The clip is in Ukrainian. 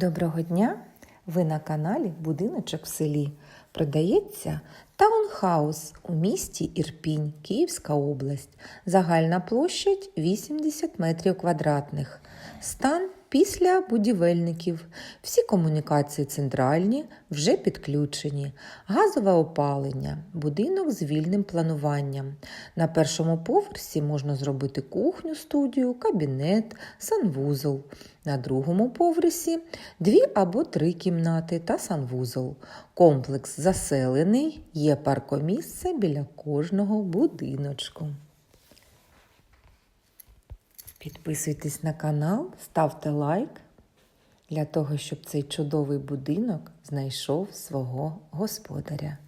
Доброго дня! Ви на каналі Будиночок в селі. Продається таунхаус у місті Ірпінь, Київська область. Загальна площадь 80 метрів квадратних. Стан після будівельників. Всі комунікації центральні вже підключені. Газове опалення, будинок з вільним плануванням. На першому поверсі можна зробити кухню, студію, кабінет, санвузол. На другому поверсі дві або три кімнати та санвузол. Комплекс заселений, є паркомісце біля кожного будиночку. Підписуйтесь на канал, ставте лайк для того, щоб цей чудовий будинок знайшов свого господаря.